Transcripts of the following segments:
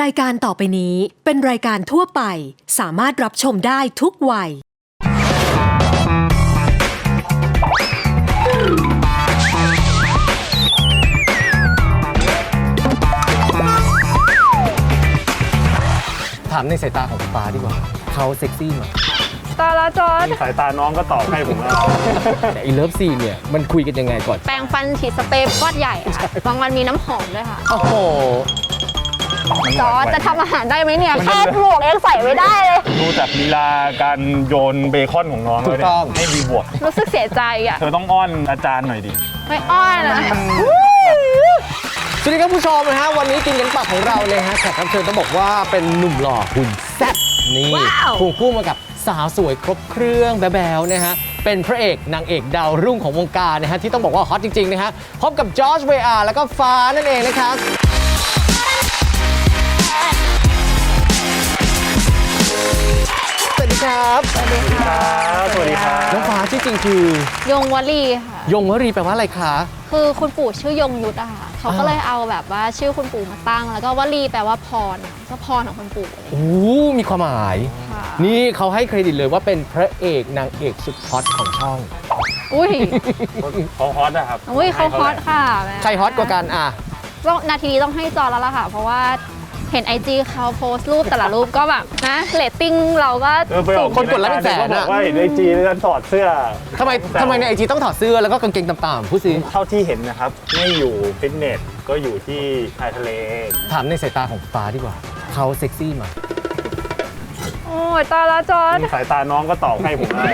รายการต่อไปนี้เป็นรายการทั่วไป สามารถรับชมได้ทุกวัย ถามในสายตาของคุณฟ้าดีกว่า เขาเซ็กซี่ไหมตาละจอร์ดสายตาน้องก็ตอบให้ผมแล้ว แต่อีเลิฟซีนเนี่ย มันคุยกันยังไงก่อน แปรงฟันฉีดสเปรย์ก้อนใหญ่ค่ะ บางวันมีน้ำหอมด้วยค่ะ โอ้โห จอร์ดจะทำอาหารได้ไหมเนี่ย แค่ปลวกเองใส่ไว้ได้เลย ดูจากลีลาการโยนเบคอนของน้องแล้วเนี่ยให้รีบวก รู้สึกเสียใจอะ เธอต้องอ้อนอาจารย์หน่อยดิ ไม่อ้อนนะสวัสดีครับผู้ชมนะฮะวันนี้กินกันปากของเราเลยฮะแขกรับเชิญต้องบอกว่าเป็นหนุ่มหล่อหุ่นแซ่บนี่ควงคู่มากับสาวสวยครบเครื่องแบ๊วๆนะฮะเป็นพระเอกนางเอกดาวรุ่งของวงการนะฮะที่ต้องบอกว่าฮอตจริงๆนะฮะพบกับจอร์จเวอาร์แล้วก็ฟ้านั่นเองนะครับ ครับ สวัสดีค่ะครับสวัสดีครับ น้องฟ้าชื่อจริงคือยงวลีค่ะ ยงวรีแปลว่าอะไรคะ คือคุณปู่ชื่อยงยุทธอะค่ะเขาก็อ่า เลยเอาแบบว่าชื่อคุณปู่มาตั้ง แล้วก็วลีแปลว่าพรอะก็พรของคุณปู่อะไรอย่างโอ้เงี้ยมีความหมาย ค่ะ นี่เขาให้เครดิตเลยว่าเป็นพระเอกนางเอกสุดฮอตของช่อง อุ้ย เขาฮอตนะครับอุ้ยเขาฮอตค่ะแม่ใครฮอตกว่ากันอะต้องนาทีนี้ต้องให้จอแล้วล่ะค่ะ เพราะว่า เห็นไอจีเขาโพสต์รูปแต่ละรูปก็แบบนะเรตติ้งเราก็เออไปออกคนกดไลค์เป็นแสนเขาบอะอกว่าเห็นไอจีแล้วถอดเสื้อทำไมทำไมในไอจีต้องถอดเสื้อแล้วก็กางเกงต่ำๆพูดสิเท่าที่เห็นนะครับ ไม่อยู่ฟิตเนสก็อยู่ที่ชายทะเล ถามในสายตาของฟ้าดีกว่าเขาเซ็กซี่ไหมโอ้ยตาละจอร์ด สายตาน้องก็ตอบให้ผมแล้ว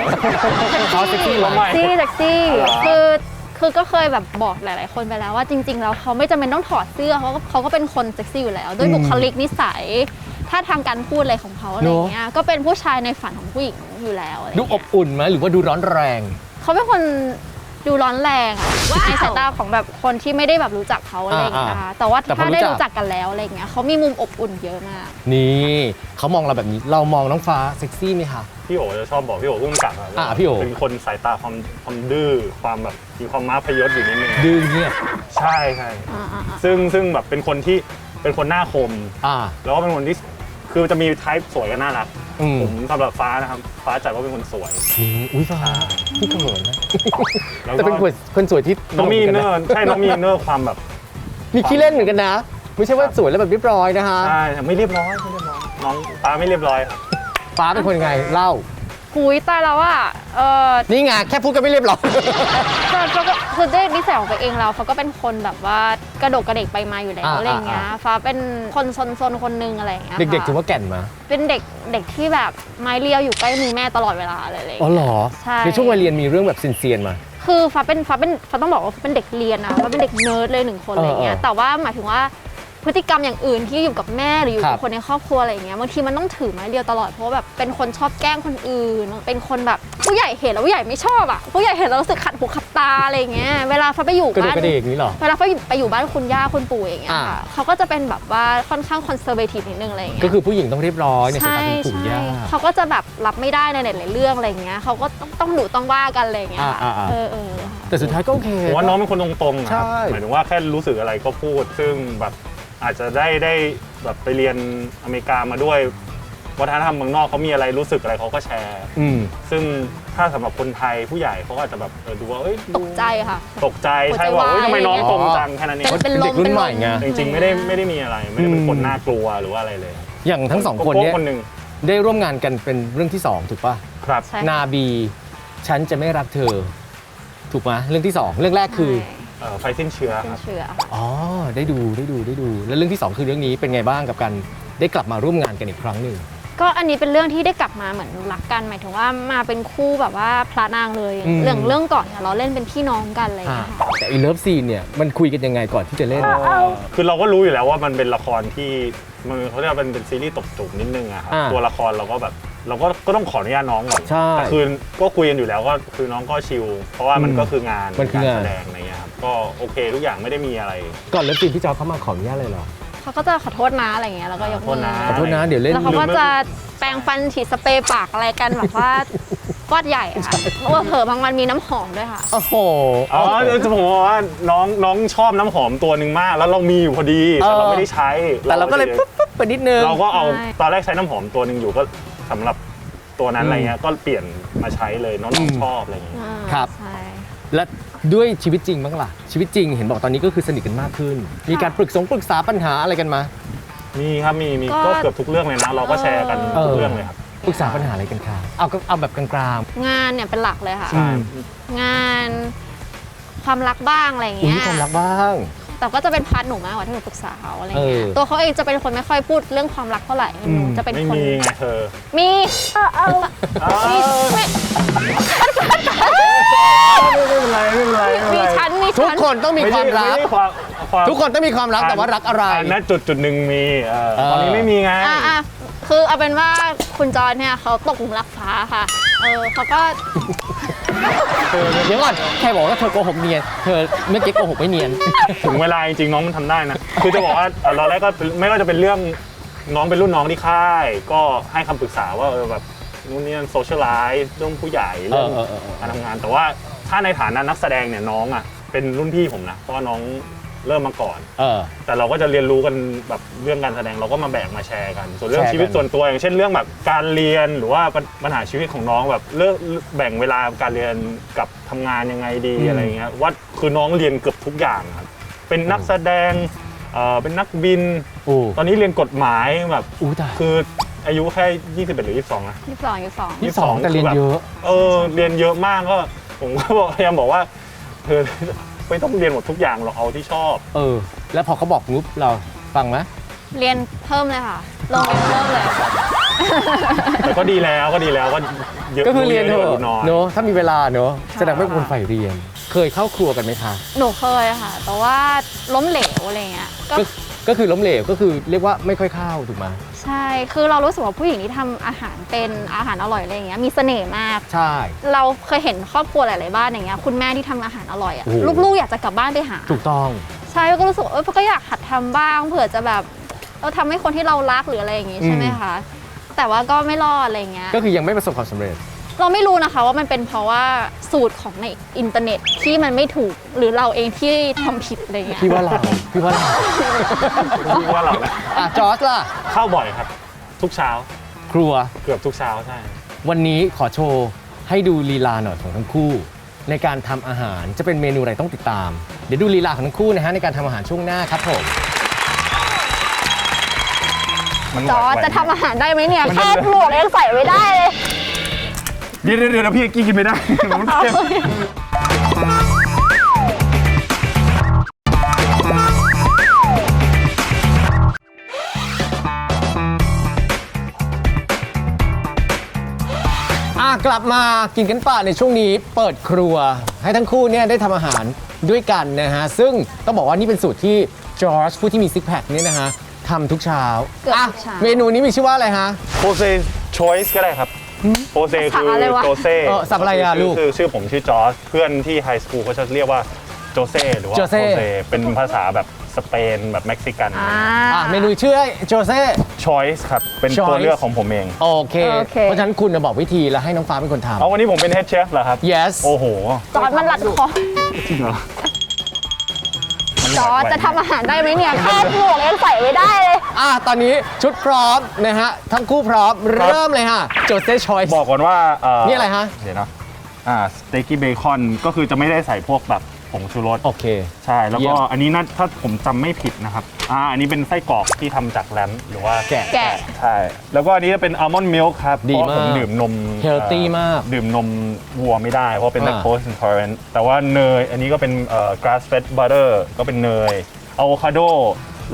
เขาเซ็กซี่ไหมทำไมซี่แท็กซี่เหรอคือ คือก็เคยแบบบอกหลาย ๆ คนไปแล้วว่าจริง ๆ แล้วเขาไม่จำเป็นต้องถอดเสื้อเขาก็เขาก็เป็นคนเซ็กซี่อยู่แล้ว ด้วยบุคลิกนิสัยท่าทางการพูดอะไรของเขาอะไรอย่างเงี้ยก็เป็นผู้ชายในฝันของผู้หญิงอยู่แล้วอะไรดูเงี้ยอบอุ่นไหมหรือว่าดูร้อนแรง เขาเป็นคน ดูร้อนแรงอะในสายตาของแบบคนที่ไม่ได้แบบรู้จักเขาอะไรอย่างเงี้ยนะคะแต่ว่าแต่พอถ้ารู้ได้จัก รู้จักกันแล้วอะไรอย่างเงี้ยเขามีมุมอบอุ่นเยอะมาก นี่เขามองเราแบบนี้เรามองน้องฟ้าเซ็กซี่ไหมคะ พี่โอจะชอบบอกพี่โอพุ่งกลับอะอะพี่โอ เป็นคนสายตาความความดื้อความแบบมีความม้าพยศอยู่นิดนึงดื้อเงียบใช่ใช่อ่าๆซึ่งซึ่งแบบเป็นคนที่เป็นคนหน้าคม อ่า แล้วก็เป็นคนที่ คือจะมีไทป์สวยกับน่ารัก อืม ผมสำหรับฟ้านะครับ ฟ้าจัดว่าเป็นคนสวย นี่อุ้ยฟ้าพี่เขินนะแล้วแต่ก็เป็นคนคนสวยที่น้องมีตลกอินหเนกัอร์ใช่น้องมีอินเนอร์ความแบบ มีขี้เล่นเหมือนกันนะ ไม่ใช่ว่าสวยแล้วแบบเรียบร้อยนะคะ ใช่ไม่เรียบร้อยไม่เรียบร้อยน้องฟ้าไม่เรียบร้อยครับ ฟ้าเป็นคนยังไงเล่าๆ หุยตายแล้วอะเออนี่ไงแค่พูดก็ไม่เรียบร้อยก็ก็ก็คือด้วยนิสัยของตัวเองแล้วเขาก็เป็นคนแบบว่ากระโดดกระเดกไปมาอยู่แล้วอ่า อะไรอย่างเงี้ยอ่าฟ้าเป็นคนซนๆคนนึงอะไรอย่างเงี้ยเด็กๆถือค่ะว่าแก่นมาเป็นเด็กเด็กที่แบบไม้เรียวอยู่ใกล้มือแม่ตลอดเวลาเลยอะไรอย่างอ๋อเงี้ย เหรอใช่ ในช่วงวัยเรียนมีเรื่องแบบเซียนๆมา คือฟ้าเป็นฟ้าเป็นฟ้าต้องบอกว่าฟ้าเป็นเด็กเรียนนะฟ้าเป็นเด็กเนิร์ดเลยหนึ่งคนอะไรอย่างเงี้ยเออเออ แต่ว่าหมายถึงว่า พฤติกรรมอย่างอื่นที่อยู่กับแม่หรืออยู่ครักับบคนในครอบครัวอะไรอย่างเงี้ยบางทีมันต้องถือไม้เรียวตลอดเพราะว่าแบบเป็นคนชอบแกล้งคนอื่น เป็นคนแบบผู้ใหญ่เห็นแล้วผู้ใหญ่ไม่ชอบอะผู้ใหญ่เห็นแล้วรู้สึกขัดหูขัดตาอะไรอย่างเงี้ยเวลาฟ้าไปอยู่กระเดกบ้าน กระเดกนี้เหรอ เวลาเขาไปอยู่บ้านคุณย่าคุณปู่อย่างเงี้ยอ่าค่ะเขาก็จะเป็นแบบว่าค่อนข้างคอนเซอร์เวทีฟนิดนึงอะไรอย่างเงี้ย ก็คือผู้หญิงต้องเรียบร้อยในสายใช่ตาคุณปู่ใช่ย่า เขาก็จะแบบรับไม่ได้ในหลายๆเรื่องอะไรอย่างเงี้ยเขาก็ต้องต้องดุต้องว่ากันอะไรอย่างเงี้ยอ่าอ่าอ่า เออเออแต่สุดท้ายก็โอเค ผมว่าน้องเป็นคนตรงๆนะครับใช่ หมายถึงว่าแค่รู้สึกอะไรก็พูด ซึ่งแบบ อาจจะได้ได้แบบไปเรียนอเมริกามาด้วย วัฒนธรรมเมืองนอกเขามีอะไรรู้สึกอะไรเขาก็แชร์ อืม ซึ่งถ้าสำหรับคนไทยผู้ใหญ่เขาก็อาจจะแบบเออดูว่าเอ้ยตกใจค่ะ ตกใจหัวใจใช่ว่าเฮ้ยทำไมน้องวายตรงจังแค่นั้นเองเป็นเป็นลเด็มกรุ่นเป็นใหลม่มไง จริงๆไม่ได้ไม่ได้มีอะไรไม่ได้เป็นคนอืมน่ากลัวหรือว่าอะไรเลยอย่างทั้งสองคนโป๊ะเนี้ยคนหนึ่งได้ร่วมงานกันเป็นเรื่องที่สองถูกป่ะครับใช่นาบี ฉันจะไม่รักเธอ ถูกไหมเรื่องที่สองเรื่องแรกคือ เอ่อไฟสิ้นเชื้อเป็คนรับ เชื้ออ๋อ ได้ดูได้ดูได้ดู แล้วเรื่องที่สองคือเรื่องนี้เป็นไงบ้างกับการได้กลับมาร่วมงานกันอีกครั้งหนึ่ง ก็อันนี้เป็นเรื่องที่ได้กลับมาเหมือนรักกัน หมายถึงว่ามาเป็นคู่แบบว่าพระนางเลย อืม เรื่องเรื่องก่อนเนี่ยเราเล่นเป็นพี่น้องกันอะไรอย่างอ่าเงี้ยค่ะ แต่อีเลิฟซีนเนี่ยมันคุยกันยังไงก่อนที่จะเล่น คือเราก็รู้อยู่แล้วว่ามันเป็นละครที่มันเขาเรียกว่าเป็นเป็นซีรีส์ตบจูบนิดนึงอะครับอ่าตัวละครเราก็แบบเราก็ก็ต้องขออนุญาตน้องก่อนใช่แต่คือก็คุยกันอยู่แล้วก็คือน้องก็ชิลเพราะว่ามันอืมก็คืองานมันคืองานแสดงอะไรเงี้ยครับ ก็โอเคทุกอย่างไม่ได้มีอะไร ก่อนเลิฟซีนพี่จอร์จเข้ามาขออนุญาตเลยเหรอ เขาก็จะขอโทษนะอะไรอย่างเงี้ยแล้วก็ยกมือขอโทษนะขอโทษนะเดี๋ยวเล่น แล้วเขาก็จะแปรงฟันฉีดสเปรย์ปากอะไรกันแบบว่าก้อนใหญ่อะค่ะเผลอๆบางวันมีน้ำหอมด้วยค่ะ โอ้โหอ๋อจะผมบอกว่าน้องน้องชอบน้ำหอมตัวหนึ่งมาก แล้วเรามีอยู่พอดีแต่เราไม่ได้ใช้แต่เราก็เลยปุ๊บปุ๊บไปนิดนึง เราก็เอาใช่ ตอนแรกใช้น้ำหอมตัวหนึ่งอยู่ก็สำหรับตัวนั้นอืมอะไรเงี้ยก็เปลี่ยนมาใช้เลยน้องอืมๆชอบอะไรเงี้ย อ่าครับ ใช่ และด้วยชีวิตจริงบ้างล่ะ ชีวิตจริงเห็นบอกตอนนี้ก็คือสนิทกันมากขึ้น มีการปรึกษงปรึกษาปัญหาอะไรกันมามีครับมีมีก็เกือบทุกเรื่องเลยนะ เราก็แชร์กันเออทุกเรื่องเลยครับปรึกษาปัญหาอะไรกันคะเอาก็เอาแบบกลางงานเนี่ยเป็นหลักเลยค่ะ ๆอืมงานความรักบ้างอะไรอย่างอุ้ยเงี้ย ความรักบ้าง แต่ก็จะเป็นพาร์ทหนูมากกว่าที่หนูปรึกษาเขาอะไรเงี้ยเออ ตัวเขาเองจะเป็นคนไม่ค่อยพูดเรื่องความรักเท่าไหร่หนูจะเป็นไม่คนมีไงเธอมีเออเอออ้าวมีไม่ไม่เป็นไรไม่เป็นไรไม่เป็นมีไรชั้นมีทุกชั้นคนต้องมีไใช่ความรักไใช่ความความทุกคนต้องมีความรักแต่ว่ารักอะไรณจุดจุดหนึ่งมีเออเออ ตอนนี้ไม่มีไง อะอะคือเอาเป็นว่าคุณจอนเนี่ยเขาตกหลุมรักฟ้าค่ะเออเขาก็ เดี๋ยวก่อนใครบอกว่าเธอโกหกเนียน เธอเมื่อกี้โกหกไม่เนียน ถึงเวลาจริงๆน้องมันทำได้นะ คือจะบอกว่าเอ่อตอนแรกก็ไม่ว่าจะเป็นเรื่องน้องเป็นรุ่นน้องที่ค่าย ก็ให้คำปรึกษาว่าเออแบบนู่นนี่โซเชียลไลฟ์เรื่องผู้ใหญ่เรื่องเออเออเออ การทำงาน แต่ว่าถ้าในฐานะนักแสดงเนี่ยน้องอะเป็นรุ่นพี่ผมนะเพราะว่าน้อง เริ่มมาก่อน เออ แต่เราก็จะเรียนรู้กันแบบเรื่องการแสดงเราก็มาแบ่งมาแชร์กัน ส่วนเรื่องแชร์กัน ชีวิตส่วนตัวอย่างเช่นเรื่องแบบการเรียนหรือว่าปัญปัญหาชีวิตของน้องแบบเลือกแบ่งเวลาการเรียนกับทำงานยังไงดีอืมอะไรเงี้ยว่าคือน้องเรียนเกือบทุกอย่างครับเป็นนักแสดงเอ่อเป็นนักบินโอ้ตอนนี้เรียนกฎหมายแบบอู้ตายคืออายุแค่21หรือ22นะ ยี่สิบสองยี่สิบสองยี่สองแต่เรียนเยอะ เออเรียนเยอะมากก็ผมก็บอกพยายามบอกว่าเธอ ไม่ต้องเรียนหมดทุกอย่างหรอกเอาที่ชอบ เออ แล้วพอเขาบอกงุบเราฟังไหมเรียนเพิ่มเลยค่ะ ลงเรียนเพิ่มเลย แต่ก็ดีแล้วก็ดีแล้วก็เยอะก็คือเรียนเถรู้อะรู้น้อยเนอะถ้ามีเวลาเนอะค่ะ แสดงว่าเป็นคนใฝ่เรียน เคยเข้าครัวกันไหมคะ หนูเคยค่ะ แต่ว่าล้มเหลวอะไรเงี้ย ก็ก็ ก็คือล้มเหลวก็คือเรียกว่าไม่ค่อยเข้าถูกไหมใช่ คือเรารู้สึกว่าผู้หญิงที่ทำอาหารเป็นอาหารอร่อยอะไรอย่างเงี้ยมีเสน่ห์มาก ใช่ เราเคยเห็นครอบครัวหลายๆบ้านอย่างเงี้ยคุณแม่ที่ทำอาหารอร่อยอะโอ้โห ลูกๆอยากจะกลับบ้านไปหา ถูกต้อง ใช่ก็รู้สึกว่าเออก็อยากหัดทำบ้างเผื่อจะแบบเราทำให้คนที่เรารักหรืออะไรอย่างงี้ใช่ไหมอืมคะ แต่ว่าก็ไม่รอดอะไรเงี้ย ก็คือยังไม่ประสบความสำเร็จ เราไม่รู้นะคะว่ามันเป็นเพราะว่าสูตรของในอินเทอร์เน็ตที่มันไม่ถูกหรือเราเองที่ทำผิดอะไรเงี้ยพี่ว่าเราพี่ว่าเราพี่ว่าเรานะอะจอร์จล่ะ เข้าบ่อยครับ ทุกเช้าครัว เกือบทุกเช้าใช่ วันนี้ขอโชว์ให้ดูลีลาหน่อยของทั้งคู่ ในการทำอาหารจะเป็นเมนูอะไรต้องติดตาม เดี๋ยวดูลีลาของทั้งคู่นะฮะในการทำอาหารช่วงหน้าครับผม มันจอร์จจะทำอาหารได้ไหมเนี่ยแค่หมวกยังใส่ไม่ได้เลย เดี๋ยวเดี๋ยวเดี๋ยวพี่กี้กินไม่ได้ มันเค็มอะกลับมากินกันป่ะในช่วงนี้เปิดครัว ให้ทั้งคู่เนี่ยได้ทำอาหารด้วยกันนะฮะ ซึ่งต้องบอกว่านี่เป็นสูตรที่จอร์จผู้ที่มีซิกแพคเนี่ยนะฮะทำทุกเช้าเกือบอะทุกเช้าเมนูนี้มีชื่อว่าอะไรฮะโปเซชอยส์ก็ได้ครับ โปเซสัคืบออะไรวะ โจเซ่เออสับอะไรอะคืลูกคือชื่อผมชื่อจอร์จเพื่อนที่ไฮสคูลเขาจะเรียกว่าโจเซ่หรือว่าโจโจเซ่เซ่เป็นภาษาแบบสเปนแบบเม็กซิกันอ่า อะเมนูชื่อโจเซ่ ชอยส์ครับ เป็นตัว Choice เลือกของผมเอง โอเค โอเค เพราะฉะนั้นคุณจะบอกวิธีแล้วให้น้องฟ้าเป็นคนทเอาวันนี้ผมเป็นเฮดเชฟเหรอครับำ yes โอ้โห จอร์จมันหลัดคอ จริงเหรอ จอร์จจะทำอาหารได้ไหมเนี่ยแค่หมวกยังใส่ไม่ได้เลย อะตอนนี้ชุดพร้อมนะฮะทั้งคู่พร้อมครับเริ่มเลยฮะโจเซ่ชอยส์ บอกก่อนว่าเนี่อะไรฮะ เดี๋ยวนะอ่าสเต็กกี้เบคอนก็คือจะไม่ได้ใส่พวกแบบ ผงชูรสโอเค ใช่แล้วเยี่ก็ยม อันนี้น่าถ้าผมจำไม่ผิดนะครับอ่าอันนี้เป็นไส้กรอกที่ทำจากแรมหรือว่าแกะ แกะ ใช่แล้วก็อันนี้จะเป็นอัลมอนด์มิลค์ครับดีเพราะผมมากดื่มนม Healthy อ่อมากดื่มนมวัวไม่ได้ เพราะเป็น อ่า lactose intolerant แต่ว่าเนย อันนี้ก็เป็นเอ่อ grass fed butter ก็เป็นเนยอะโวคาโด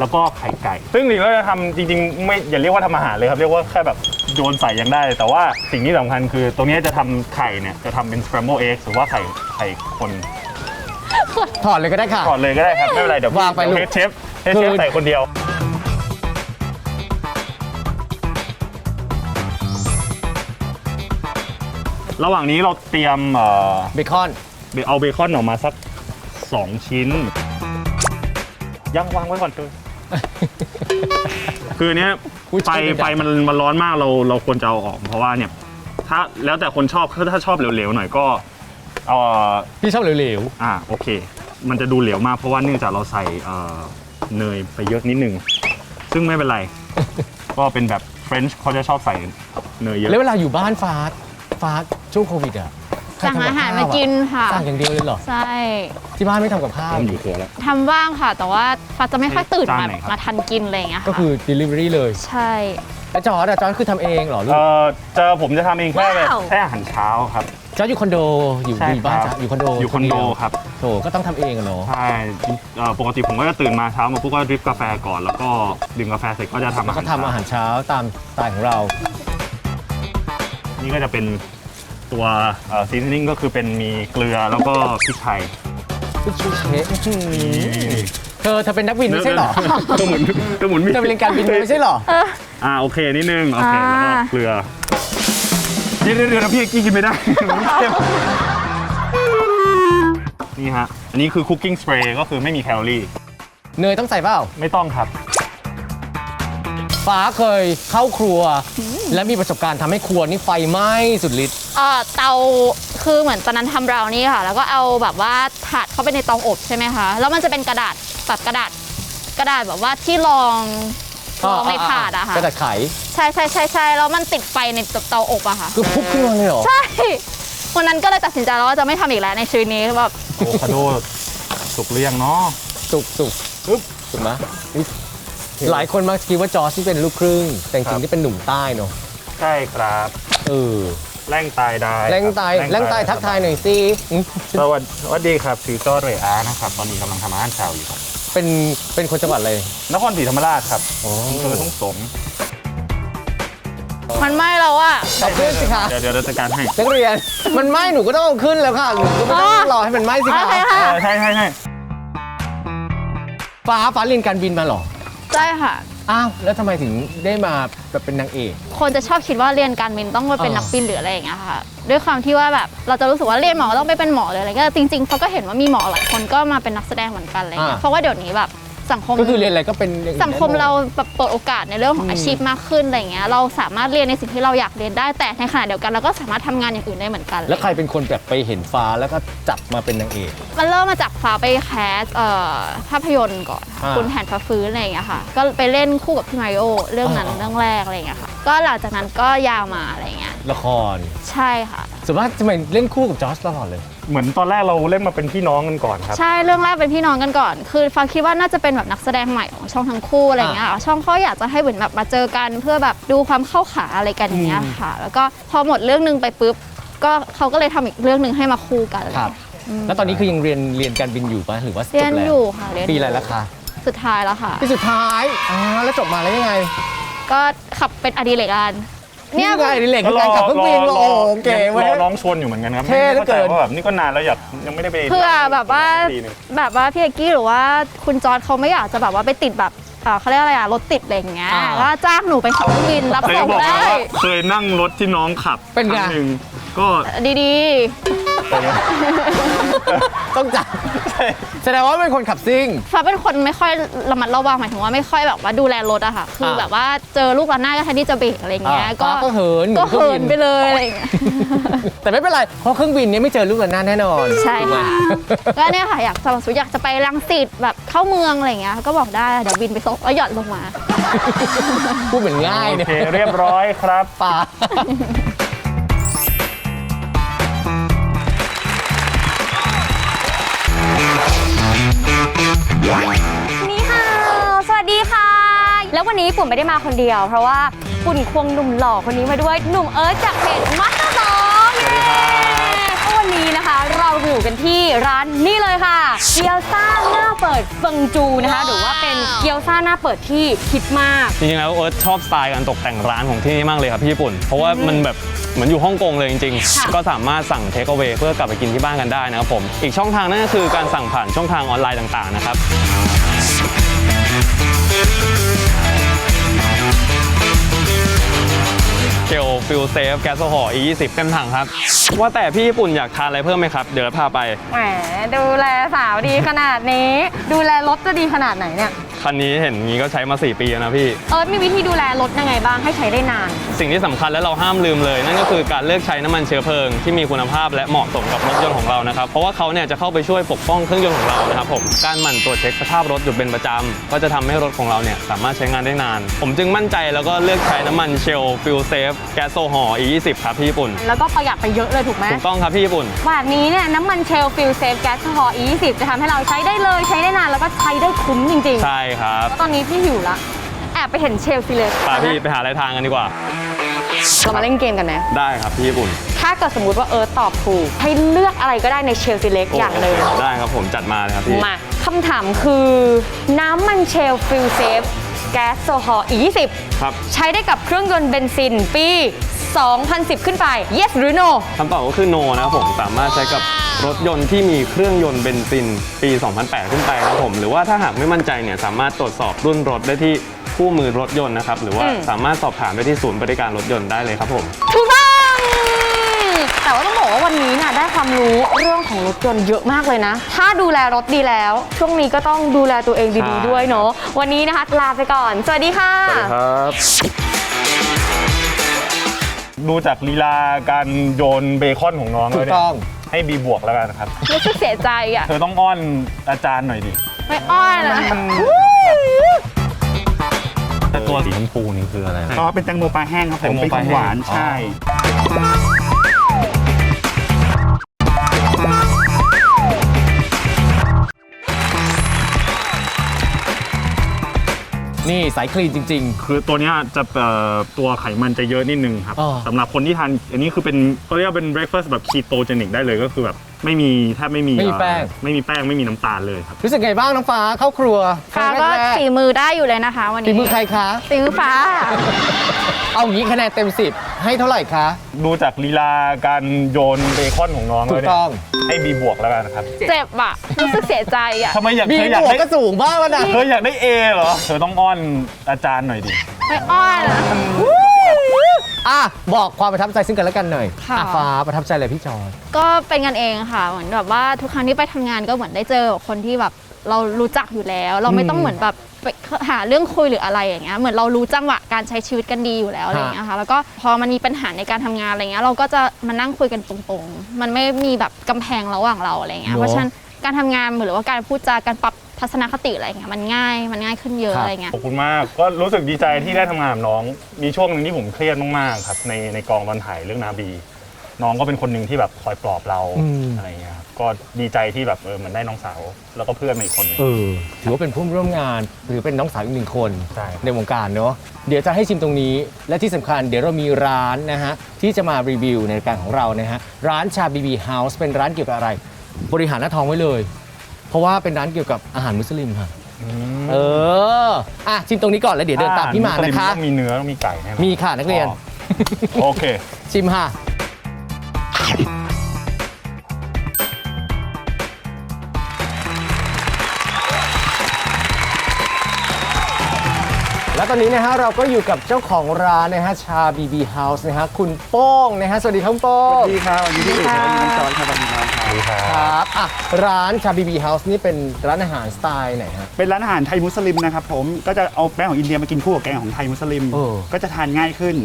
แล้วก็ไข่ไก่ ซึ่งจริงๆเราจะทำจริงๆ ไม่อย่าเรียกว่าทำอาหารเลยครับ เรียกว่าแค่แบบโยนใส่ยังได้ แต่ว่าสิ่งที่สำคัญคือตรงนี้จะทำไข่เนี่ย จะทำเป็น scramble eggs หรือว่าไข่ไข่คน ถอดเลยก็ได้ค่ะ ก่อนเลยก็ได้ครับ ไม่เป็นไรเดี๋ยววางไปลูกเฮดเชฟเฮดเชฟคือใส่คนเดียว ระหว่างนี้เราเตรียมเอ่อเบคอน เอาเบคอนออกมาสัก 2 ชิ้น ยังวางไว้ก่อนเถอะคืออันเนี้ยอุ๊ยไฟช่วยกันไฟมันมันร้อนมากเราเราควรจะเอาออก เพราะว่าเนี่ย ถ้าแล้วแต่คนชอบถ้าชอบเหลวๆหน่อยก็ เอ่อพี่ชอบเหลวอ่าโอเค มันจะดูเหลวมากเพราะว่าเนื่องจากเราใส่เอ่อเนยไปเยอะนิดนึง ซึ่งไม่เป็นไร ก็เป็นแบบเฟรนช์เขาจะชอบใส่เนยเยๆ อะ แล้วเวลาอยู่บ้านฟาสฟาสช่วงโควิดอะใคสั่งทำบอาหารข้มาวอะกินค่ะ สั่งอย่างเดียวเลยเหรอ ใช่ ที่บ้านไม่ทำกับข้าว เริ่มอยู่ตัวแล้ว ทำบ้างค่ะ แต่ว่าฟ้าจะไม่ค่อยตื่นจานมาไหนครับ มาทันกินอะไรอย่างเงี้ยก็ค่ะคือ delivery เลยใช่ แล้วจอร์ดอะจอร์ดคือทำเองเหรอลูก เอ่อจะผมจะทำเองแค่แบบว้าว แค่อาหารเช้าครับ จอร์ดอยู่คอนโดอยู่ใช่อยู่บ้านครับจ้ะอยู่คอนโดอยู่คอนโดเยวครับ โถก็ต้องทำเองอะเนาะ ใช่เอ่อปกติผมก็จะตื่นมาเช้ามาปุ๊บก็ดริปกาแฟก่อน แล้วก็ดื่มกาแฟเสร็จก็จะทำแล้วอาหารก็ทำอาหารเช้าตามสไตล์ของเรา นี่ก็จะเป็นตัวซีซันนิ่งก็คือเป็นมีเกลือแล้วก็พริกไทยฟิชชูเชฟเธอเธอเป็นนักบินไม่ใช่เหรอก็หมุนก็หมุนเธอไปเรียนการบินมาไม่ใช่เหรอ อ่าโอเคนิดนึงโอเคอ่าแล้วก็เกลือ เดี๋ยวเดี๋ยวเดี๋ยวนะพี่กี้กินไม่ได้ มันเค็มนี่ฮะ อันนี้คือคุกกิ้งสเปรย์ก็คือไม่มีแคลอรี่ เนยต้องใส่เปล่าไม่ต้องครับ ฟ้าเคยเข้าครัว และมีประสบการณ์ทำให้ครัวนี่ไฟไหม้สุดฤทธิ์เอ่อเตาคือเหมือนตอนนั้นทำเรานี่ค่ะ แล้วก็เอาแบบว่าถาดเข้าไปในเตาอบใช่ไหมคะ แล้วมันจะเป็นกระดาษแบบกระดาษ กระดาษแบบว่าที่รอง รองในถาดอะค่ะ กระดาษไขใช่ใช่ใช่ใช่แล้วมันติดไฟในเตาอบอะค่ะ คือพุบขึ้นมาเลยเหรอ ใช่วันนั้นก็เลยตัดสินใจแล้วว่าจะไม่ทำอีกแล้วในชีวิตนี้แบบโอคาโดสุกหรือยังเนาะ สุกสุกปึ๊บถูกไหมอุ๊ยหลายคนมักคิดว่าจอร์จที่เป็นลูกครึ่ง แต่จครัริงบ ๆที่เป็นหนุ่มใต้เนาะใช่ครับ เออแร่งตายได้แรงตายครับแรงตายทักทายหน่อยสิอืมสวัสดีสวัสดีครับชื่อจอร์เรอานะครับ ตอนนี้กำลังทำอาหารเช้าอยู่ครับ เป็นเป็นคนจังหวัดอะไรนครศรีธรรมราชครับโอ้อำเภอทุ่งสงมันไหม้แล้วอะเอาขึ้นสิคะเดี๋ยวเดี๋ยวเราจัดการให้นักเรียน มันไหม้หนูก็ต้องเอาขึ้นแล้วค่ะหนูก็ไม่ต้องรอให้มันไหม้สิโอคะเคค่ะ เออใช่ใช่ใช่ ฟ้าฟ้าเรียนการบินมาเหรอ ใช่ค่ะ อ้าวแล้วทำไมถึงได้มาแบบเป็นนางเอก คนจะชอบคิดว่าเรียนการบินต้องมาเป็นเออนักบินหรืออะไรอย่างเงี้ยค่ะ ด้วยความที่ว่าแบบเราจะรู้สึกว่าเรียนหมอต้องไปเป็นหมอหรืออะไรก็จริงๆเขาก็เห็นว่ามีหมอหลายคนก็มาเป็นนักแสดงเหมือนกันอะไรเงี้ยเพราะว่าเดี๋ยวนี้แบบ สังคม ก็คือเรียนอะไรก็เป็นอย่างนี้สังคมเราแบบเปิดโอกาสในเรื่องของอาชีพมากขึ้นอะไรเงี้ยเราสามารถเรียนในสิ่งที่เราอยากเรียนได้แต่ในขณะเดียวกันเราก็สามารถทำงานอย่างอื่นได้เหมือนกันแล้วใครเป็นคนแบบไปเห็นฟ้าแล้วก็จับมาเป็นนางเอก มันเริ่มมาจากฟ้าไปแคสเอ่อภาพยนตร์ก่อนค่ะอ่าคุณแผนฟ้าฟื้นอะไรอย่างเงี้ยค่ะ ก็ไปเล่นคู่กับพี่มาริโอเรื่องนั้นอ่า เรื่องแรกอะไรอย่างเงี้ยค่ะ ก็หลังจากนั้นก็ยาวมาอะไรอย่างเงี้ยละครใช่ค่ะส่วนมากทำไมเล่นคู่กับจอร์จตลอดเลย เหมือนตอนแรกเราเล่นมาเป็นพี่น้องกันก่อนครับ ใช่เรื่องแรกเป็นพี่น้องกันก่อน คือฟ้าคิดว่าน่าจะเป็นแบบนักแสดงใหม่ของช่องทั้งคู่อะไรอย่างเงี้ยช่องเขาอยากจะให้เหมือนแบบมาเจอกัน เพื่อแบบดูความเข้าขาอะไรกันอย่างเงี้ยค่ะ แล้วก็พอหมดเรื่องหนึงไปปุ๊บก็เขาก็เลยทำอีกเรื่องหนึ่งให้มาคู่กันครับ แล้วตอนนี้คือยังเรียนเรียนการบินอยู่ปะหรือว่าจบเรียนแล้วอยู่ค่ะเรียนปีอะไรแล้วคะสุดท้ายแล้วค่ะปีสุดท้ายอ่าแล้วจบมาแล้วยังไง ก็ขับเป็นอดีเลกกันนี่ เนี่ยไงดิเล็กคือการขับเครื่องบินโอ้โหเก๋เว้รยอน้องชวนอยู่เหมือนกันครับเท่เหลือเกิน ไม่ข้าใจว่าแบบนี่ก็นานแล้วอยากยังไม่ได้ไปเพื่อแบบว่าทีหนึ่ง แบบว่าพี่เอกกี้หรือว่าคุณจอร์ดเขาไม่อยากจะแบบว่าไปติดแบบเอ่อเขาเรียกอะไรอะรถติดอะไรอย่างเงี้ยอ่า ก็จ้างหนูไปขับเครื่องบินรับเคยส่งบอกได้แล้วว่าเคยนั่งรถที่น้องขับเป็นไง ครั้หนึ่งก็ดี ต้องจับแสดงว่าเป็นคนขับซิ่งๆฟ้าเป็นคนไม่ค่อยระมัดระวังหมายถึงว่าไม่ค่อยแบบว่าดูแลรถอะค่ะ คืออาแบบว่าเจอลูกระนาดก็แทนที่จะเบรกอะไรอย่างเงี้ย อ่าฟ้าก็เหินก็เหมือนเครื่องเหิบินนไปเลยอะไรอย่างเงี้ย แต่ไม่เป็นไร เพราะเครื่องบินเนี้ไม่เจอลูกระนาดแน่นอนใช่ถูกไหม ค่ะ ก็เนี่ยค่ะอยากสมมติอยากจะไปรังสิตแบบเข้าเมืองอะไรอย่างเงี้ย ก็บอกได้เดี๋ยวบินไปส่งแล้วหย่อนลงมา พูดเหมือนง่ายโอเนี่ยเคเรียบร้อยครับฟ้า นี่ค่ะ สวัสดีค่ะ แล้ววันนี้ปุ่นไม่ได้มาคนเดียว เพราะว่าปุ่นควงหนุ่มหล่อคนนี้มาด้วย หนุ่มเอิร์ธจากเพจมัสเตอร์สองเย้วันนี้นะคะ เราอยู่กันที่ร้านนี่เลยค่ะ เกียวซ่าหน้าเปิดเฟิงจูนะคะ หรือว่าเป็นเกียวซ่าหน้าเปิดที่คิดมาก จริงๆแล้วเอิร์ธชอบสไตล์การตกแต่งร้านของที่นี่มากเลยครับพี่ญี่ปุ่น เพราะว่ามันแบบ เหมือนอยู่ฮ่องกงเลยจริงค่ะๆก็สามารถสั่งเทคเอา a y เพื่อกลับไปกินที่บ้านกันได้นะครับผมอีกช่องทางนั่นก็คือการสั่งผ่านช่องทางออนไลน์ต่างๆนะครับเจลฟิลเซฟแก๊สโซฮอล์ E20 เต็มถังครับ ว่าแต่พี่ญี่ปุ่นอยากทานอะไรเพิ่มไหมครับ เดี๋ยวพาไป แหมดูแลสาวดีขนาดนี้ ดูแลรถจะดีขนาดไหนเนี่ย คคันนี้เห็นงี้ก็ใช้มา 4 ปีแล้วนะพี่ เอิร์ธมีวิธีดูแลรถยังไงบ้างให้ใช้ได้นาน สิ่งที่สำคัญและเราห้ามลืมเลย นั่นก็คือการเลือกใช้น้ำมันเชื้อเพลิงที่มีคุณภาพและเหมาะสมกับรถยนต์ของเรานะครับ เพราะว่าเขาเนี่ยจะเข้าไปช่วยปกป้องเครื่องยนต์ของเรานะครับผมการหมั่นตรวจเช็คสภาพรถอยู่เป็นประจำก็จะทำให้รถของเราเนี่ยสามารถใช้งานได้นาน ผมจึงมั่นใจแล้วก็เลือกใช้น้ำมันเชลฟิลเซฟแก๊สโซฮอล์ E20 ครับที่ญี่ปุ่นแล้วก็ประหยัดไปเยอะเลยถูกไหมถูกต้องครับที่ญี่ปุ่น แบบนี้เนี่ยน้ำมันเชลฟิลเซฟแก๊สฮอล์ E20 จะทำให้เราใช้ได้เลยใช้ได้นานแล้วก็ใช้ได้คุ้มจริงใช่ครับๆตอนนี้พี่หิวละ แอบไปเห็นเชลซีเลยพาพี่ไปหาอะไรทานกันดีกว่า เรามาเล่นเกมกันไหม ได้ครับที่ญี่ปุ่น ถ้าเกิดสมมติว่าเอิร์ธตอบถูก ให้เลือกอะไรก็ได้ในเชลซีเล็กอย่างหนึ่งโได้ครับผมจัดมาเลยครับพี่ มาคำถามคือน้ำมันเชลฟิลเซฟแก๊สโซฮอล์ E20 ครับ ใช้ได้กับเครื่องยนต์เบนซินปี 2010 ขึ้นไป yes หรือ no คำตอบก็คือโนนะครับผมสามารถใช้กับ รถยนต์ที่มีเครื่องยนต์เบนซินปี 2008 ขึ้นไปนะครับผม หรือว่าถ้าหากไม่มั่นใจเนี่ยสามารถตรวจสอบรุ่นรถได้ที่คู่มือรถยนต์นะครับ หรือว่าอืมสามารถสอบถามได้ที่ศูนย์บริการรถยนต์ได้เลยครับผม ถูกต้อง แต่ว่าต้องบอกว่าวันนี้น่ะได้ความรู้เรื่องของรถยนต์เยอะมากเลยนะ ถ้าดูแลรถดีแล้ว ช่วงนี้ก็ต้องดูแลตัวเองใช่ดีๆด้วยเนาะ วันนี้นะคะลาไปก่อน สวัสดีค่ะ ครับดูจากลีลาการโยนเบคอนของน้องถูแล้วเนี่ยกต้อง ให้บีบวกแล้วกันครับ รู้สึกเสียใจอะ เธอต้องอ้อนอาจารย์หน่อยดิไม่อ้อนนะแต่ตัวสีชมพูนี่คืออะไร อ๋อเป็นแตงโมปลาแห้งครับผแตมงโมเป็นปขลาองแห้งหวานอ๋อ นี่สายคลีนจริง คือตัวเนี้ยจะเอ่อตัวไขมันจะเยอะนิดนึงครับอ๋อ สำหรับคนที่ทานอันนี้คือเป็นเขาเรียกว่าเป็น breakfast แบบ ketogenic ได้เลยก็คือแบบ ไม่มีแทบไม่มีไม่มีแป้ง เอ่อไม่มีแป้งไม่มีน้ำตาลเลยครับๆรู้สึกไงบ้างน้องฟ้าเข้าครัวฟ้าครั้ก็งแรกฝีมือได้อยู่เลยนะคะ วันฝีนี้มือใครคะ ฝีมือฟ้า เอางี้คะแนนเต็ม 10 ให้เท่าไหร่คะ ดูจากลีลาการโยนเบคอนของน้องถูแล้วกเนี่ต้ยองให้บีบวกแล้วกันครับเจ็บอะรู้สึกเสียใจอะทำไมอยากบีเธออยากบวกได้ก็สูงมากแล้วนะ เธออยากได้เอเหรอ เธอต้องอ้อนอาจารย์หน่อยดิ ไม่อ้อนนะ อะบอกความประทับใจซึ่งกันและกันหน่อยค่ะ อะฟ้าประทับใจอะไรพี่จอย ก็เป็นกันเองค่ะ เหมือนแบบว่าทุกครั้งที่ไปทำงานก็เหมือนได้เจอคนที่แบบเรารู้จักอยู่แล้ว เราไม่ต้องเหมือนแบบไปหาเรื่องคุยหรืออะไรอย่างเงี้ยเหมือนเรารู้จังหวะการใช้ชีวิตกันดีอยู่แล้วอะไรอย่างเงี้ยค่ะแล้วก็พอมันมีปัญหาในการทำงานอะไรเงี้ยเราก็จะมานั่งคุยกันตรงๆ มันไม่มีแบบกำแพงระหว่างเราอะไรเงี้ยเนอะ เพราะฉะนั้นการทำงานหรือว่าการพูดจาการปรับ ทัศนคติอะไรเงี้ยมันง่ายมันง่ายขึ้นเยอะครับ อะไรเงี้ย ขอบคุณมากก็รู้สึกดีใจที่ได้ทำงานกับน้อง มีช่วงหนึ่งที่ผมเครียดมากๆครับ ในในกองตอนถ่ายเรื่องนาบี น้องก็เป็นคนหนึ่งที่แบบคอยปลอบเราอืม อะไรเงี้ยครับก็ดีใจที่แบบเออเหมือนได้น้องสาว แล้วก็เพื่อนมาอีกคนหนึง เออถือว่าเป็นผู้ร่วมงานหรือเป็นน้องสาวอีกหนึ่งคนใช่ในวงการเนาะเดี๋ยวจะให้ชิมตรงนี้ และที่สำคัญเดี๋ยวเรามีร้านนะฮะ ที่จะมารีวิวในรายการของเรานะฮะ ร้านชาบีบีเฮาส์เป็นร้านเกี่ยวกับอะไร บริหารหน้าท้องไว้เลยเพ ราะว่าเป็นร้านเกี่ยวกับอาหารมุสลิมค่ะ เออ อะชิมตรงนี้ก่อนแล้วเดี๋ยวเดินตามพี่มานะคะ ต้องมีเนื้อต้องมีไก่แน่นอนมีค่ะนักเรียน อ๋อโอเค ชิมค่ะ แล้วตอนนี้นะฮะเราก็อยู่กับเจ้าของร้านนะฮะชาบีบีเฮาส์นะฮะคุณโป้งนะฮะสวัสดีครับคุณโป้สงวัสดีครับวันนี้พี่เอกครับวันนี้น้องจอนครับวันนี้น้องค รับครับอะร้านชาบีบีเฮาส์นี่เป็นร้านอาหารสไตล์ไหนฮะ เป็นร้านอาหารไทยมุสลิมนะครับผมก็จะเอาแป้งของอินเดียมากินคู่กับแกงของไทยมุสลิม เออ ก็จะทานง่ายขึ้น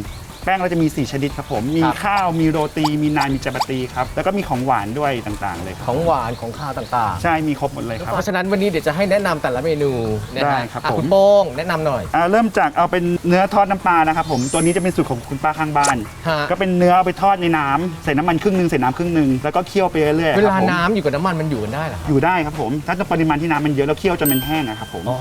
แป้งเราจะมี 4 ชนิดครับผม มีครับ ข้าวมีโรตีมีนานมีจาบาตีครับ แล้วก็มีของหวานด้วยต่างๆ เลยครับของหวานของข้าวต่างใช่มีครบหมดเลยคๆรับ เพราะฉะนั้นวันนี้เดี๋ยวจะให้แนะนำแต่ละเมนูนะฮะได้ครับอะผม คุณโป้งแนะนำหน่อย อ่าเริ่มจากเอาเป็นเนื้อทอดน้ำปลานะครับผมตัวนี้จะเป็นสูตรของคุณป้าข้างบ้าน ฮะ ก็เป็นเนื้อเอาไปทอดในน้ำใส่น้ำมันครึ่งหนึงใส่น้ำครึ่งหนึงแล้วก็เคี่ยวไปเรื่อยๆเวคลารับผมน้ำอยู่กับน้ำมันมันอยู่กันได้เหรอครับอยู่ได้ครับผม ถ้าปริมาณที่น้ำมันเยอะแล้วเคี่ยวจนมันแห้งอะครับผม อ๋อ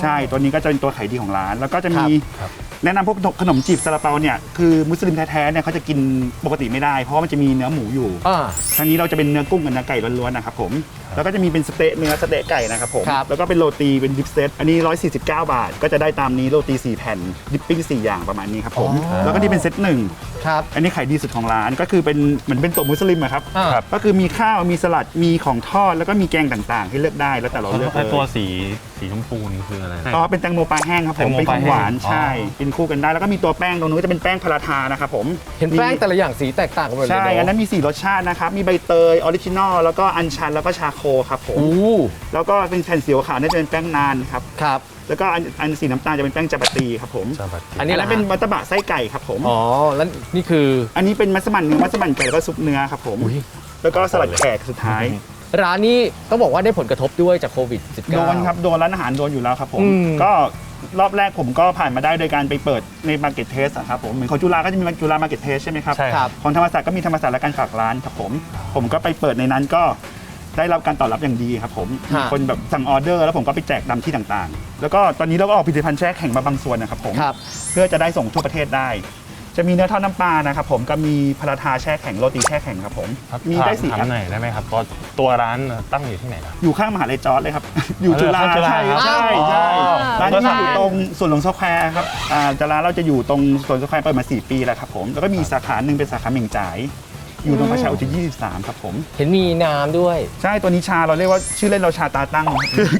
ใช่ ตัวนี้ก็จะเป็นตัวขายดีของร้าน แล้วก็จะมีครับ แนะนำพวกขนมจีบซาลาเปาเนี่ยคือมุสลิมแท้ๆเนี่ยเขาจะกินปกติไม่ได้ เพราะว่ามันจะมีเนื้อหมูอยู่อ่า ทางนี้เราจะเป็นเนื้อกุ้งกับเนื้อไก่ล้วนๆนะครับผมแล้วก็จะมีเป็นสเต๊ะเนื้อสเต๊ะไก่นะครับผมครับ แล้วก็เป็นโรตีเป็นดิปเซตอันนี้ 149 บาท ก็จะได้ตามนี้โรตี4แผ่นดิปปิ้ง4อย่างประมาณนี้ครับผมอ๋อแล้วก็นี่เป็นเซตหนึ่ง ครับ อันนี้ขายดีสุดของร้านก็คือเป็นเหมือนเป็นโต๊ะมุสลิมอะครับอ่า ครับ ก็คือมีข้าวมีสลัดมีของทอดแล้วก็มีแกงต่างๆ ให้เลือกได้แล้วแต่เราเลือกเลไอ้ยตัวสีสีชมพูนี่คืออะไรอ๋อเป็นแตงโมปลาแห้งครับผมแตงโมเป็นปขลาองแห้งหวานอ๋อใช่กินคู่กันได้ แล้วก็มีตัวแป้งตรงนู้นจะเป็นแป้งพาราทานะครับผมเห็นแป้งแต่ละอย่างสีแตกต่างกันหมดเลยใช่เะอันนั้นมี 4 รสชาตินะครับมีใบเตยออริจินอลแล้วก็อัญชันแล้วก็ชาโคครับผมอู้แล้วก็เป็นแผ่นสีขาวๆนี่จะเป็นแป้งนานครับครับ แล้วก็อันอันสีน้ำตาลจะเป็นแป้งจาปาตีครับผมอันนี้อันแหนั้ละนเป็นมัตตบะไส้ไก่ครับผมอ๋อแล้วนี่คืออันนี้เป็นมัสมั่นเนื้อมัสมั่นไก่แล้วก็ซุปเนื้อครับผมอุ๊ยแล้วก็สลัดแขกสุดท้ายร้านนี้ต้องบอกว่าได้ผลกระทบด้วยจากโควิด -19 โดนครับโดนร้านอาหารโดนอยู่แล้วครับผมอืมก็ รอบแรกผมก็ผ่านมาได้โดยการไปเปิดในมาร์เก็ตเทสครับผมเหมือนของจุฬาก็จะมีจุฬามาร์เก็ตเทสใช่ไหมครับใช่ครับ ของธรรมศาสตร์ก็มีธรรมศาสตร์และการฝากร้านครับผมผมก็ไปเปิดในนั้นก็ได้รับการตอบรับอย่างดีครับผมฮะมีคนแบบสั่งออเดอร์ แล้วผมก็ไปแจกตามที่ต่างๆ แล้วก็ตอนนี้เราก็ออกผลิตภัณฑ์แช่แข็งมาบางส่วนนะครับผม ครับ เพื่อจะได้ส่งทั่วประเทศได้ จะมีเนื้อทอดน้ำปลานะครับผมก็มีพาราทาแช่แข็งโรตีแช่แข็งครับผมมีได้สี่ถามอัน หน่อยได้ไหมครับก็ตัวร้านตั้งอยู่ที่ไหนนะอยู่ข้างมหาลัยจอร์จเลยครับ อยู่จุฬาข้างจุฬาใช่ครับใช่อ๋อใช่ร้านก็ที่สั่งอยู่ตรงสวนหลวงสแควร์ครับอ่าจะร้านเราจะอยู่ตรงสวนสแควร์เปิดมา 4 ปีแล้วครับผมแล้วก็มีสาขาหนึ่งเป็นสาขาเหม่งจ่าย อยู่ตรงประชาอุทิศ23 ครับผม เห็นมีน้ำด้วย ใช่ตัวนี้ชาเราเรียกว่าชื่อเล่นเราชาตาตั้ง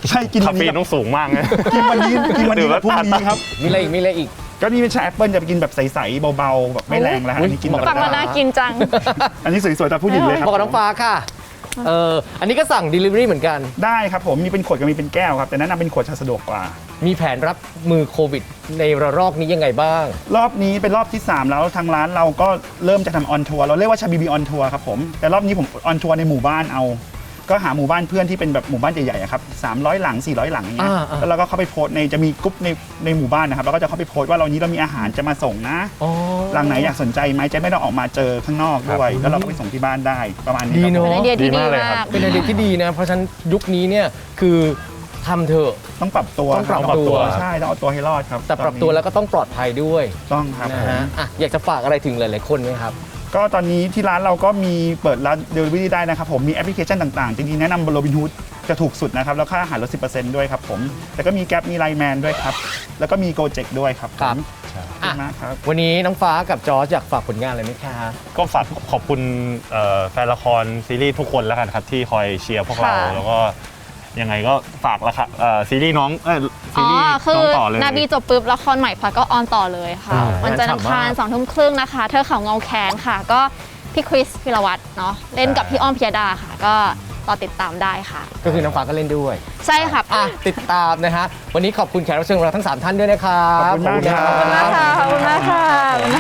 ใช่กินคาวันเฟนี้อีนต้องสูงมากนะ กินวันนี้กินวันนี้ดื่มแล้กับวพรุ่งนี้ครับ มีอะไรอีก มีอะไรอีก ก็นี่เป็นชาแอปเปิลจะไปกินแบบใสๆเบาๆแบบไม่แรงแล้วฮะอุ๊อัยนนี้กินแบบฟังแล้วน่ากินจัง อันนี้สวยๆแต่ผู้หญิงเลยครับบอกกับน้องฟ้าค่ะ เออ อันนี้ก็สั่ง Delivery เหมือนกัน ได้ครับผมมีเป็นขวดกับมีเป็นแก้วครับแต่แนะนำเป็นขวดจะสะดวกกว่า มีแผนรับมือโควิด ในระลอกนี้ยังไงบ้าง รอบนี้เป็นรอบที่ 3 แล้วทางร้านเราก็เริ่มจะทำออนทัวร์เราเรียกว่าชาบีบีออนทัวร์ครับผมแต่รอบนี้ผมออนทัวร์ในหมู่บ้านเอา ก็หาหมู่บ้านเพื่อนที่เป็นแบบหมู่บ้านใหญ่ๆอะครับ300หลัง400หลังอย่างเงี้ยอ่าอ่า แล้วเราก็เข้าไปโพสต์ในจะมีกลุ่มในในหมู่บ้านนะครับเราก็จะเข้าไปโพสต์ว่าเรานี้เรามีอาหารจะมาส่งนะ อ๋อ หลังไหนอยากสนใจไหมจะไม่ต้องออกมาเจอข้างนอกด้วย แล้วเราก็ไปส่งที่บ้านได้ประมาณนี้ดีครับเนผมอะ เป็นไอเดียที่ดีดีมากเลยมาครักบเป็นไอเดียที่ดีนะ เพราะฉะนั้นยุคนี้เนี่ยคือทำเถอะ ต้องปรับตัวต้องปรับคตัว ใช่ต้องเอาตัวให้รอดครับแต่ปรับตัวแล้วก็ต้องปลอดภัยด้วยต้องครับนะผม ฮะอะอยากจะฝากอะไรถึงหลาย ๆ คนไหมครับ ก็ตอนนี้ที่ร้านเราก็มีเปิดร้านเดลิเวอรี่ได้นะครับผมมีแอปพลิเคชันต่างๆ จริงๆ แนะนำโรบินฮูดจะถูกสุดนะครับ แล้วค่าอาหารลด 10%ด้วยครับผมแล้วก็มีแก p มีไลแมนด้วยครับ แล้วก็มีโกเจ k ด้วยครับผมครับ ขอบคุณมากครับ วันนี้น้องฟ้ากับจอร์จอยากฝากผลงานอะไรไหมคะก็ฝากขอบคุณเอ่อแฟนละครซีรีส์ทุกคนแล้วกันครับที่คอยเชียร์พวกเรา ค่ะ แล้วก็ ยังไงก็ฝากละค่ะเอ่อซีรีส์น้องเออซีอ๋อรีส์คืน้อองต่อเลย นาบีจบปุ๊บละครใหม่พลอยก็ออนต่อเลยค่ะ อ่าวันจันทร์อังคารฉ่ำมากสองทุ่มครึ่งนะคะ เธอเขาเงาแค้นค่ะ ก็พี่คริสพิรวัตรเนาะเล่นกับพี่อ้อมพิยดาค่ะ ก็ รอติดตามได้ค่ะ ก็คือน้องฟ้าก็เล่นด้วยใช่ค่ะ อะติดตามนะฮะวันนี้ขอบคุณแขกรับเชิญของเราทั้ง3ท่านด้วยนะครับขอบคุณมากครับ ขอบคุณมากครับขอบคุณมากค่ะ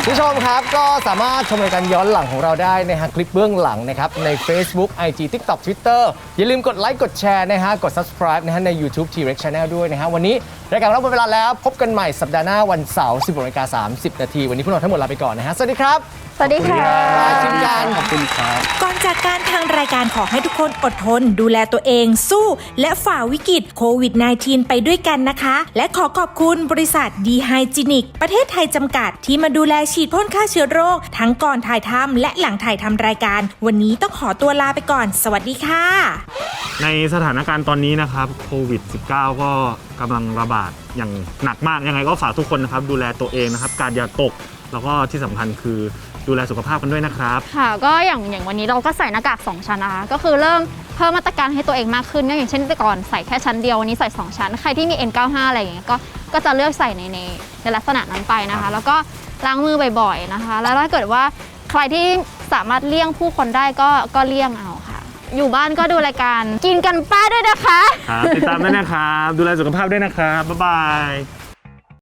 ผู้ชมครับก็สามารถชมรายการย้อนหลังของเราได้นะฮะคลิปเบื้องหลังนะครับใน Facebook IG TikTok Twitter อย่าลืมกดไลค์กดแชร์นะฮะกด subscribe นะฮะใน YouTube T-Rex Channel ด้วยนะฮะวันนี้รายการเราหมดเวลาแล้วพบกันใหม่สัปดาห์หน้าวันเสาร์16นาฬิกา30 นาทีวันนี้พวกเราทั้งหมดลาไปก่อนนะฮะสวัสดีครับ สวัสดีค่ะลาชิมกันขอบคุณครับ ก่อนจากการทางรายการขอให้ทุกคนอดทน ดูแลตัวเองสู้ และฝ่าวิกฤตโควิด -19 ไปด้วยกันนะคะ และขอขอบคุณบริษัทดีไฮจินิก ประเทศไทยจำกัดที่มาดูแลฉีดพ่นฆ่าเชื้อโรค ทั้งก่อนถ่ายทำและหลังถ่ายทำรายการ วันนี้ต้องขอตัวลาไปก่อน สวัสดีค่ะ ในสถานการณ์ตอนนี้นะครับโควิด -19 ก็กำลังระบาดอย่างหนักมากยังไงก็ฝากทุกคนนะครับดูแลตัวเองนะครับ การอย่าตกแล้วก็ที่สำคัญคือ ดูแลสุขภาพกันด้วยนะครับ ค่ะ ก็อย่างอย่างวันนี้เราก็ใส่หน้ากาก2ชั้นนะคะก็คือเริ่มเพิ่มมาตรการให้ตัวเองมากขึ้นก็อย่างเช่นแต่ก่อนใส่แค่ชั้นเดียววันนี้ใส่2ชั้น ใครที่มี N95 อะไรอย่างเงี้ยก็ก็จะเลือกใส่ในในในลักษณะนั้นไปนะคะแล้วก็ล้างมือบ่อยๆนะคะ แล้วถ้าเกิดว่าใครที่สามารถเลี่ยงผู้คนได้ก็ก็เลี่ยงเอาค่ะ อยู่บ้านก็ดูรายการกินกันป้าด้วยนะคะ ครับติดตามด้วยนะครับ ดูแลสุขภาพด้วยนะครับบ๊ายบาย